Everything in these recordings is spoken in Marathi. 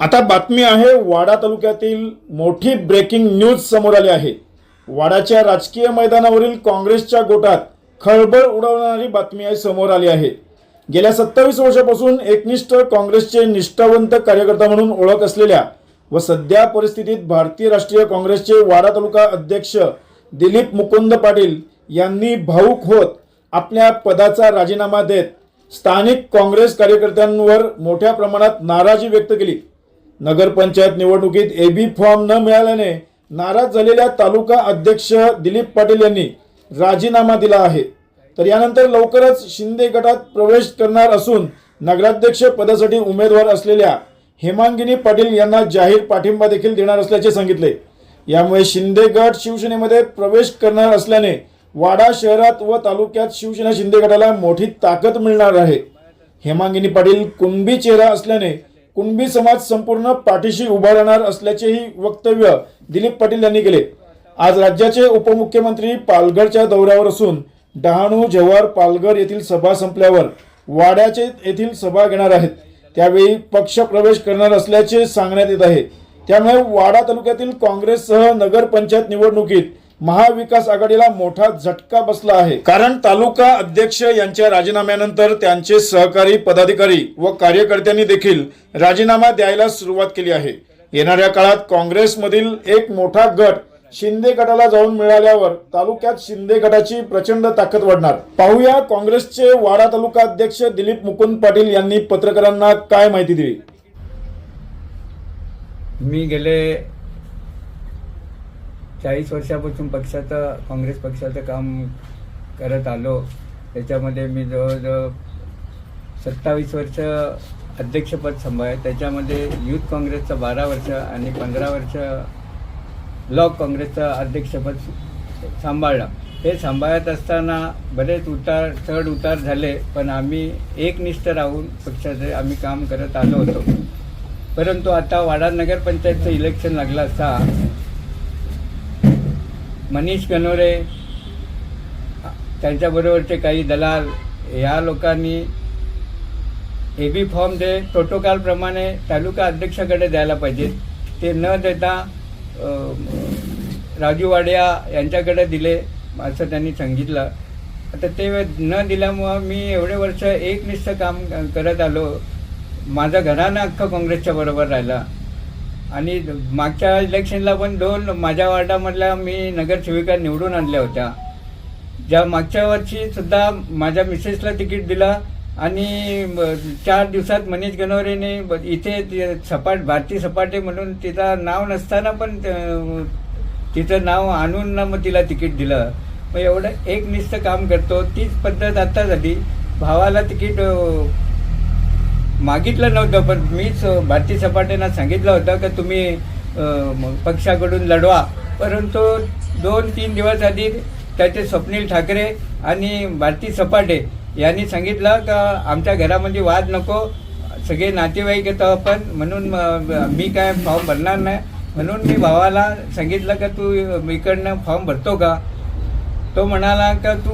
आता बातमी आहे वाडा तालुक्यातील मोठी ब्रेकिंग न्यूज समोर आली आहे. वाडाच्या राजकीय मैदानावरील काँग्रेसच्या गोटात खळबळ उडवणारी बातमी आहे समोर आली आहे. गेल्या सत्तावीस वर्षापासून एकनिष्ठ काँग्रेसचे निष्ठावंत कार्यकर्ता म्हणून ओळख असलेल्या व सध्या परिस्थितीत भारतीय राष्ट्रीय काँग्रेसचे वाडा तालुका अध्यक्ष दिलीप मुकुंद पाटील यांनी भाऊक होत आपल्या पदाचा राजीनामा देत स्थानिक काँग्रेस कार्यकर्त्यांवर मोठ्या प्रमाणात नाराजी व्यक्त केली. नगरपंचायत निवडणुकीत एबी फॉर्म न मिळाल्याने नाराज झालेल्या तालुका अध्यक्ष दिलीप पाटील यांनी राजीनामा दिला आहे. तर यानंतर लवकरच शिंदे गटात प्रवेश करणार असून नगराध्यक्ष पदासाठी उमेदवार असलेल्या हेमांगिनी पाटील यांना जाहीर पाठिंबा देखील देणार असल्याचे सांगितले. यामुळे शिंदे गट शिवसेनेमध्ये प्रवेश करणार असल्याने वाडा शहरात व तालुक्यात शिवसेना शिंदे गटाला मोठी ताकद मिळणार आहे. हेमांगिनी पाटील कुणबी चेहरा असल्याने कुणबी समाज संपूर्ण पाठीशी उभा राहणार असल्याचेही वक्तव्य दिलीप पाटील यांनी केले. आज राज्याचे उपमुख्यमंत्री पालघरच्या दौऱ्यावर असून डहाणू जव्हार पालघर येथील सभा संपल्यावर वाड्याचे येथील सभा घेणार आहेत. त्यावेळी पक्ष प्रवेश करणार असल्याचे सांगण्यात येत आहे. त्यामुळे वाडा तालुक्यातील काँग्रेससह नगरपंचायत निवडणुकीत महाविकास आघाडीला मोठा झटका बसला आहे. कारण तालुका अध्यक्ष यांच्या राजीनाम्यानंतर त्यांचे सहकारी पदाधिकारी व कार्यकर्त्यांनी देखील राजीनामा द्यायला सुरुवात केली आहे. येणाऱ्या काळात काँग्रेसमधील एक मोठा गट शिंदे गटाला जाऊन मिळाल्यावर तालुक्यात शिंदे गटाची प्रचंड ताकद वाढणार. पाहूया काँग्रेसचे वाडा तालुका अध्यक्ष दिलीप मुकुंद पाटील यांनी पत्रकारांना काय माहिती दिली? मी गेले चाळीस वर्षापासून पक्षाचं काँग्रेस पक्षाचं काम करत आलो. त्याच्यामध्ये मी जवळजवळ सत्तावीस वर्ष अध्यक्षपद सांभाळ त्याच्यामध्ये युथ काँग्रेसचं बारा वर्ष आणि पंधरा वर्ष ब्लॉक काँग्रेसचं अध्यक्षपद सांभाळलं. हे सांभाळत असताना बरेच उतार चढ उतार झाले पण आम्ही एकनिष्ठ राहून पक्षाचे आम्ही काम करत आलो होतो. परंतु आता वाडा नगरपंचायतचं इलेक्शन लागलं असता मनीष कनोरे त्यांच्याबरोबरचे काही दलाल या लोकांनी ए बी फॉर्म जे प्रोटोकॉलप्रमाणे तालुका अध्यक्षाकडे द्यायला पाहिजे. ते न देता राजू वाडिया यांच्याकडे दिले असं त्यांनी सांगितलं. आता ते न दिल्यामुळं मी एवढे वर्ष एकनिष्ठ काम करत आलो. माझं घरानं अख्खं काँग्रेसच्या बरोबर राहिला. आणि मागच्या इलेक्शनला पण दोन माझ्या वार्डामधल्या मी नगरसेविका निवडून आणल्या होत्या. ज्या मागच्या वर्षीसुद्धा माझ्या मिसेसला तिकीट दिलं आणि चार दिवसात मनीष गणोरेने ब- इथे सपाट भारती सपाटे म्हणून तिचं नाव नसताना पण तिचं नाव आणून ना मग तिला तिकीट दिलं. मग एवढं एकनिष्ठ काम करतो. तीच पद्धत आता झाली. भावाला तिकीट मागितलं नव्हतं पण मीच भारतीय भारती सपाटेंना सांगितलं होतं की तुम्ही पक्षाकडून लढवा. परंतु दोन तीन दिवस आधी त्याचे स्वप्नील ठाकरे आणि भारती सपाटे यांनी सांगितलं का आमच्या घरामध्ये वाद नको सगळे नातेवाईक येतो आपण म्हणून मी काय फॉर्म भरणार नाही. म्हणून मी भावाला सांगितलं का तू इकडनं फॉर्म भरतो का? तो म्हणाला का तू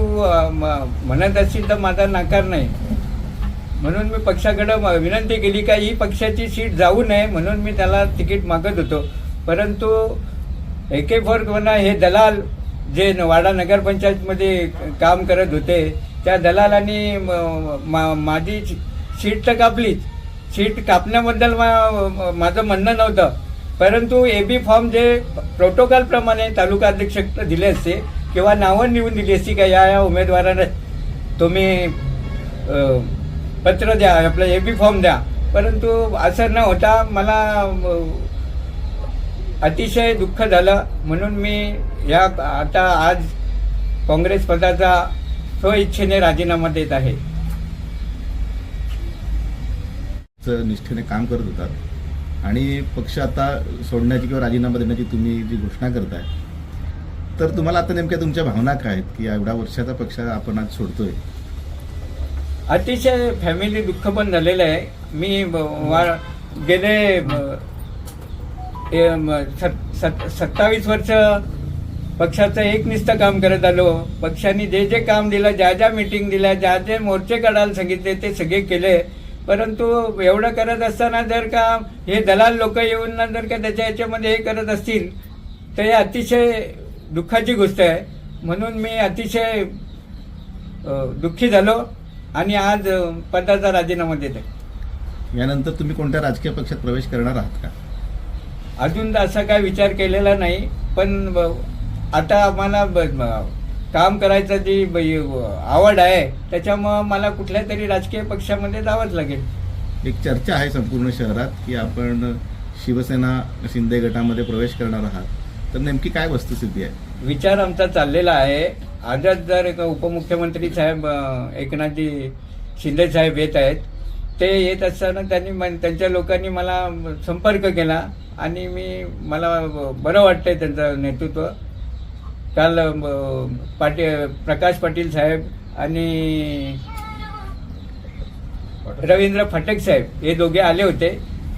म- म्हणत असशील तर माझा नाकार नाही. म्हणून मी पक्षाकडं विनंती केली का ही पक्षाची सीट जाऊ नये म्हणून मी त्याला तिकीट मागत होतो. परंतु एके फोर म्हणा हे दलाल जे न- वाडा नगरपंचायतमध्ये काम करत होते त्या दलालांनी म- मा- माझी सीट तर कापलीच. सीट कापण्याबद्दल मा- माझं म्हणणं नव्हतं. परंतु ए बी फॉर्म जे प्रोटोकॉलप्रमाणे तालुका अध्यक्ष दिले असते किंवा नावं निवून दिली असती का या या उमेदवारांना तुम्ही पत्र द्या आपलं ए बी फॉर्म द्या. परंतु असं न होता मला अतिशय दुःख झालं. म्हणून मी या आता आज काँग्रेस पदाचा स्वइच्छेने राजीनामा देत आहे. निष्ठेने काम करत होतात. आणि पक्ष आता सोडण्याची किंवा राजीनामा देण्याची तुम्ही जी घोषणा करताय तर तुम्हाला आता नेमक्या तुमच्या भावना काय आहेत? की एवढ्या वर्षाचा पक्ष आपण आज सोडतोय. अतिशय फॅमिली दुःख पण झालेलं आहे. मी ब- वा- गेले सत- सत्तावीस वर्ष पक्षाचं एकनिष्ठ काम करत आलो. पक्षाने जे जे काम दिलं ज्या ज्या मिटिंग दिल्या ज्या जे मोर्चे काढायला सांगितले ते सगळे केले. परंतु एवढं करत असताना जर का हे दलाल लोक येऊन ना जर का त्याच्या याच्यामध्ये हे करत असतील तर हे अतिशय दुःखाची गोष्ट आहे. म्हणून मी अतिशय दुःखी झालो. आणि आज पदाचा राजीनामा देत आहे. यानंतर तुम्ही कोणत्या राजकीय पक्षात प्रवेश करणार आहात का? अजून असा काय विचार केलेला नाही पण आता आम्हाला काम करायचं जी आवड आहे त्याच्यामुळं मला कुठल्या तरी राजकीय पक्षामध्ये जावंच लागेल. एक चर्चा आहे संपूर्ण शहरात की आपण शिवसेना शिंदे गटामध्ये प्रवेश करणार आहात. तर नेमकी काय वस्तुस्थिती आहे? विचार आमचा चाललेला आहे. आजच जर एक उपमुख्यमंत्री साहेब एकनाथजी शिंदे साहेब येत आहेत ते येत असताना त्यांनी मन- त्यांच्या लोकांनी मला संपर्क केला आणि मी मला बरं वाटतंय त्यांचं नेतृत्व. काल पाटी प्रकाश पाटील साहेब आणि रवींद्र फटक साहेब हे दोघे आले होते.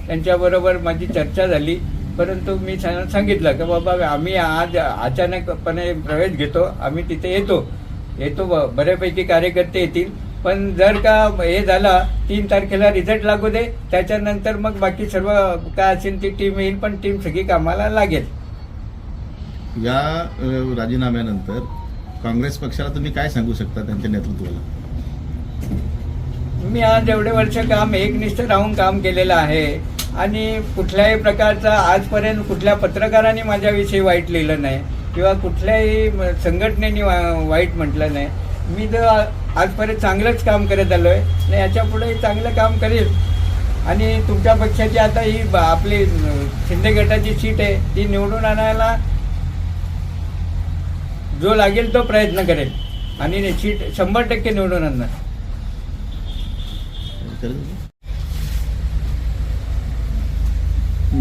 त्यांच्याबरोबर माझी चर्चा झाली. परंतु मी त्यांना सांगितलं की बाबा आम्ही आज अचानकपणे प्रवेश घेतो आम्ही तिथे येतो. येतो बऱ्यापैकी कार्यकर्ते येतील. पण जर का हे झाला तीन तारखेला रिझल्ट लागू दे त्याच्यानंतर मग बाकी सर्व काय असेल ती टीम येईल पण टीम सगळी कामाला लागेल. या राजीनाम्यानंतर काँग्रेस पक्षाला तुम्ही काय सांगू शकता त्यांच्या नेतृत्वाला? मी आज एवढे वर्ष काम एकनिष्ठ राहून काम केलेलं आहे. आणि कुठल्याही प्रकारचा आजपर्यंत कुठल्या पत्रकाराने माझ्याविषयी वाईट लिहिलं नाही किंवा कुठल्याही संघटनेने वा- वाईट म्हटलं नाही. मी तर आजपर्यंत चांगलंच काम करत आलो आहे आणि याच्यापुढे चांगलं काम करेल. आणि तुमच्या पक्षाची आता ही आपली शिंदे गटाची सीट आहे ती निवडून आणायला जो लागेल तो प्रयत्न करेल. आणि सीट शंभर टक्के निवडून आणणार.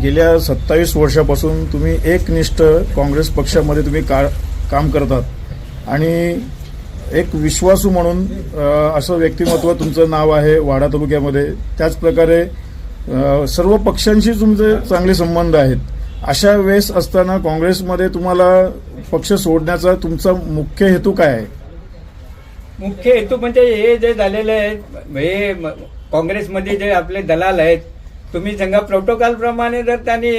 गेल्या सत्तावीस वर्षापासून तुम्ही एकनिष्ठ काँग्रेस पक्षामध्ये तुम्ही का काम करतात आणि एक विश्वासू म्हणून असं व्यक्तिमत्व तुमचं नाव आहे वाडा तालुक्यामध्ये. त्याचप्रकारे सर्व पक्षांशी तुमचे चांगले संबंध आहेत. अशा वेळेस असताना काँग्रेसमध्ये तुम्हाला पक्ष सोडण्याचा तुमचा मुख्य हेतू काय आहे? मुख्य हेतू म्हणजे हे जे झालेले आहेत हे काँग्रेसमध्ये जे आपले दलाल आहेत तुम्ही सांगा प्रोटोकॉल प्रमाणे जर त्यांनी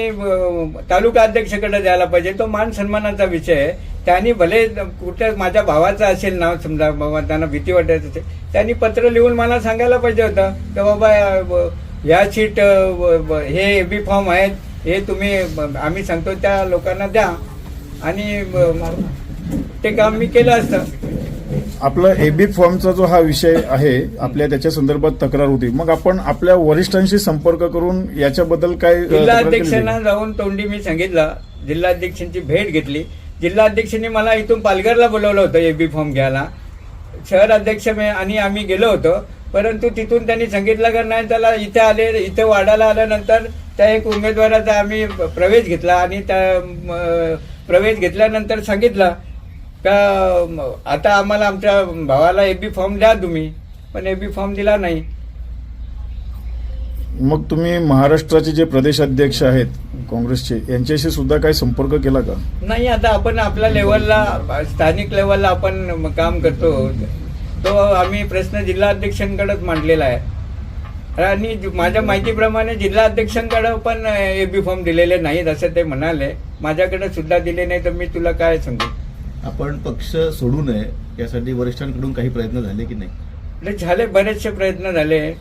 तालुका अध्यक्षकडे द्यायला पाहिजे तो मान सन्मानाचा विषय आहे. त्यांनी भले कुठं माझ्या भावाचं असेल नाव समजा बाबा त्यांना भीती वाटायचं असेल त्यांनी पत्र लिहून मला सांगायला पाहिजे होतं की बाबा ह्या सीट हे ए हे बी फॉर्म आहेत हे तुम्ही आम्ही सांगतो त्या लोकांना द्या. आणि ते काम मी केलं असतं. आपला एबी फॉर्मचा जो हा विषय आहे आपल्या त्याच्या संदर्भात तक्रार होती. मग आपण आपल्या वरिष्ठांशी संपर्क करून याच्याबद्दल काय जिल्हाध्यक्षांना जाऊन तोंडी मी सांगितलं. जिल्हाध्यक्षांची भेट घेतली. जिल्हाध्यक्षांनी मला इथून पालघरला बोलवलं होतं एबी फॉर्म घ्यायला. शहर अध्यक्ष आणि आम्ही गेलो होतो. परंतु तिथून त्यांनी सांगितलं का नाही त्याला इथे आले इथे वाढायला आल्यानंतर त्या एक उमेदवाराचा आम्ही प्रवेश घेतला आणि त्या प्रवेश घेतल्यानंतर सांगितलं का आता आम्हाला आमच्या भावाला एबी फॉर्म द्या तुम्ही पण एबी फॉर्म दिला नाही. मग तुम्ही महाराष्ट्राचे जे प्रदेश अध्यक्ष आहेत काँग्रेसचे यांच्याशी सुद्धा काही संपर्क केला का? नाही आता आपण आपल्या लेवलला स्थानिक लेवलला आपण काम करतो. तो आम्ही प्रश्न जिल्हाध्यक्षांकडेच मांडलेला आहे. आणि माझ्या माहितीप्रमाणे जिल्हाध्यक्षांकडे पण एबी फॉर्म दिलेले नाहीत असं ते म्हणाले. माझ्याकडे सुद्धा दिले नाही तर मी तुला काय सांगू? आपण पक्ष सोडू नये यासाठी वरिष्ठांकडून काही प्रयत्न झाले की नाही? झाले बरेचसे प्रयत्न झाले.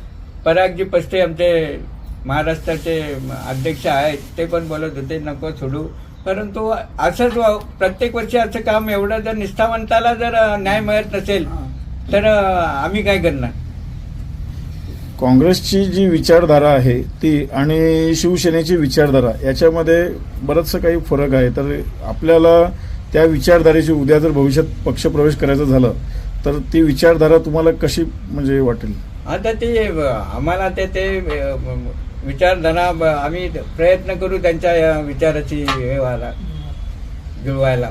परागजी पस्ते आमचे महाराष्ट्राचे अध्यक्ष आहेत ते पण बोलत होते नको सोडू. परंतु असंच वा- प्रत्येक वर्षी असं काम एवढं जर निष्ठावंताला जर न्याय मिळत नसेल तर आम्ही काय करणार? काँग्रेसची जी विचारधारा आहे ती आणि शिवसेनेची विचारधारा याच्यामध्ये बरंचसं काही फरक आहे. तर आपल्याला त्या विचारधारेची उद्या जर भविष्यात पक्षप्रवेश करायचा झालं तर ती विचारधारा तुम्हाला कशी म्हणजे वाटेल? आता ते आम्हाला ते ते विचारधारा आम्ही प्रयत्न करू त्यांच्या या विचाराची हे व्हायला जुळवायला.